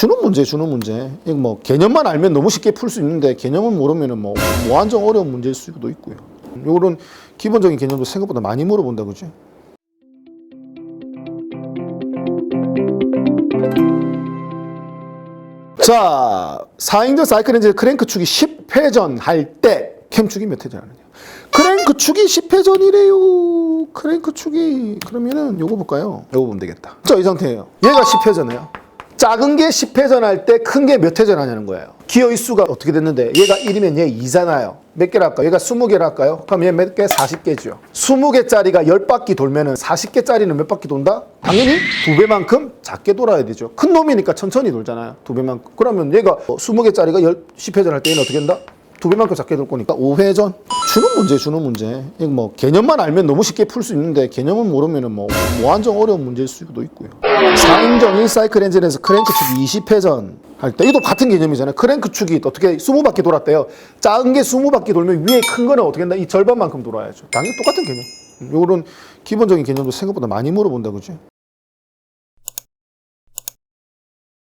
주는 문제 주는 문제. 이거 뭐 개념만 알면 너무 쉽게 풀 수 있는데 개념을 모르면은 뭐 무한정 어려운 문제일 수도 있고요. 요런 기본적인 개념도 생각보다 많이 물어본다 그죠? 자, 4인조 사이클 엔진 크랭크 축이 10회전 할 때 캠 축이 몇 회전 하느냐? 크랭크 축이 10회전이래요. 크랭크 축이 그러면은 요거 볼까요? 요거 보면 되겠다. 자, 이 상태예요. 얘가 10회전이에요. 작은 게 10회 전 할 때 큰 게 몇 회 전 하냐는 거예요. 기어의 수가 어떻게 됐는데 얘가 1이면 얘 2잖아요. 몇 개를 할까요? 얘가 20개를 할까요? 그럼 얘 몇 개? 40개죠. 20개짜리가 10바퀴 돌면은 40개짜리는 몇 바퀴 돈다? 당연히 두 배만큼 작게 돌아야 되죠. 큰 놈이니까 천천히 돌잖아요. 두 배만큼. 그러면 얘가 20개짜리가 10, 10회전 할 때는 어떻게 된다? 두 배만큼 작게 돌 거니까 5회전 주는 문제 주는 문제. 이거 뭐 개념만 알면 너무 쉽게 풀 수 있는데 개념을 모르면은 뭐 무한정 어려운 문제일 수도 있고요. 4인정 1사이클 엔진에서 크랭크 축이 20회전 할 때 이것도 같은 개념이잖아요. 크랭크 축이 어떻게 20바퀴 돌았대요. 작은 게 20바퀴 돌면 위에 큰 거는 어떻게 된다? 이 절반만큼 돌아야죠. 당연히 똑같은 개념. 요런 기본적인 개념도 생각보다 많이 물어본다 그죠